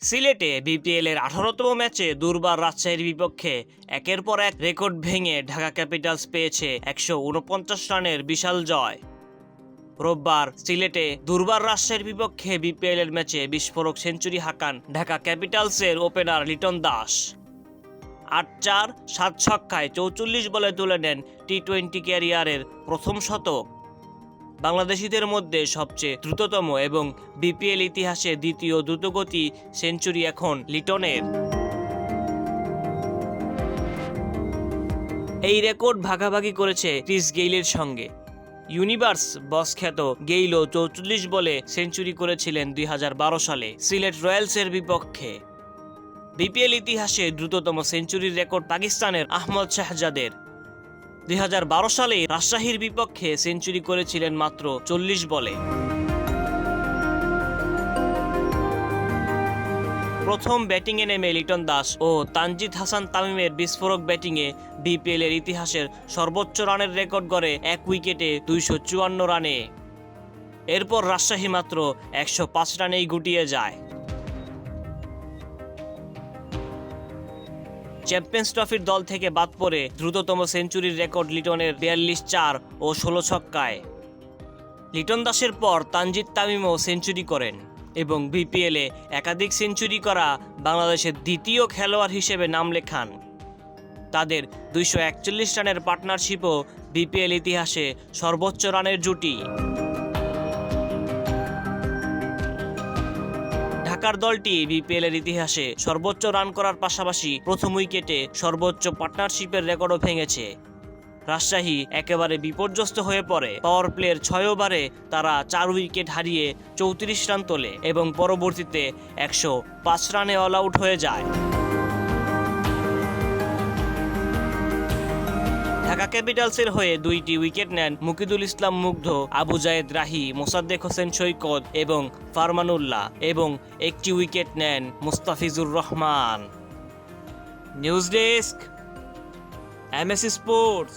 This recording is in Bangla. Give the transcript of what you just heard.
সিলেটে বিপিএল এর আঠারোতম ম্যাচে দুর্বার রাজশাহীর বিপক্ষে একের পর এক রেকর্ড ভেঙে ঢাকা ক্যাপিটালস পেয়েছে একশো উনপঞ্চাশ রানের বিশাল জয়। রোববার সিলেটে দুর্বার রাজশাহীর বিপক্ষে বিপিএল এর ম্যাচে বিস্ফোরক সেঞ্চুরি হাঁকান ঢাকা ক্যাপিটালসের ওপেনার লিটন দাস। আট চার, সাত ছক্কায় চৌচল্লিশ বলে তুলে নেন টি টোয়েন্টি ক্যারিয়ারের প্রথম শতক। বাংলাদেশিদের মধ্যে সবচেয়ে দ্রুততম এবং বিপিএল ইতিহাসে দ্বিতীয় দ্রুতগতি সেঞ্চুরি এখন লিটনের। এই রেকর্ড ভাগাভাগি করেছে ক্রিস গেইলের সঙ্গে। ইউনিভার্স বস খ্যাত গেইলও চৌচল্লিশ বলে সেঞ্চুরি করেছিলেন দুই হাজার বারো সালে, সিলেট রয়্যালসের বিপক্ষে। বিপিএল ইতিহাসে দ্রুততম সেঞ্চুরির রেকর্ড পাকিস্তানের আহমদ শাহজাদের। দুই সালে রাজশাহীর বিপক্ষে সেঞ্চুরি করেছিলেন মাত্র চল্লিশ বলে। প্রথম ব্যাটিংয়ে নেমে লিটন দাস ও তানজিদ হাসান তামিমের বিস্ফোরক ব্যাটিংয়ে বিপিএল এর ইতিহাসের সর্বোচ্চ রানের রেকর্ড গড়ে এক উইকেটে দুইশো চুয়ান্ন রানে। এরপর রাজশাহী মাত্র একশো পাঁচ রানেই গুটিয়ে যায়। চ্যাম্পিয়ন্স ট্রফির দল থেকে বাদ পড়ে দ্রুততম সেঞ্চুরির রেকর্ড লিটনের বিয়াল্লিশ চার ও ষোলো ছক্কায়। লিটন দাসের পর তানজিদ তামিমও সেঞ্চুরি করেন এবং বিপিএলে একাধিক সেঞ্চুরি করা বাংলাদেশের দ্বিতীয় খেলোয়াড় হিসেবে নাম লেখান। তাদের দুইশো একচল্লিশ রানের পার্টনারশিপও বিপিএল ইতিহাসে সর্বোচ্চ রানের জুটি। ঢাকার দলটি বিপিএল এর ইতিহাসে সর্বোচ্চ রান করার পাশাপাশি প্রথম উইকেটে সর্বোচ্চ পার্টনারশিপের রেকর্ডও ভেঙেছে। রাজশাহী একেবারে বিপর্যস্ত হয়ে পড়ে। পাওয়ার প্লের ছয় ওভারে তারা চার উইকেট হারিয়ে চৌত্রিশ রান তোলে এবং পরবর্তীতে একশো পাঁচ রানে অল আউট হয়ে যায়। ঢাকা ক্যাপিটালসের হয়ে দুইটি উইকেট নেন মুকিদুল ইসলাম মুগ্ধ, আবু জায়েদ রাহি, মোসাদ্দেক হোসেন সৈকত এবং ফারমানুল্লাহ এবং একটি উইকেট নেন Mustafizur Rahman. News desk, MAC sports.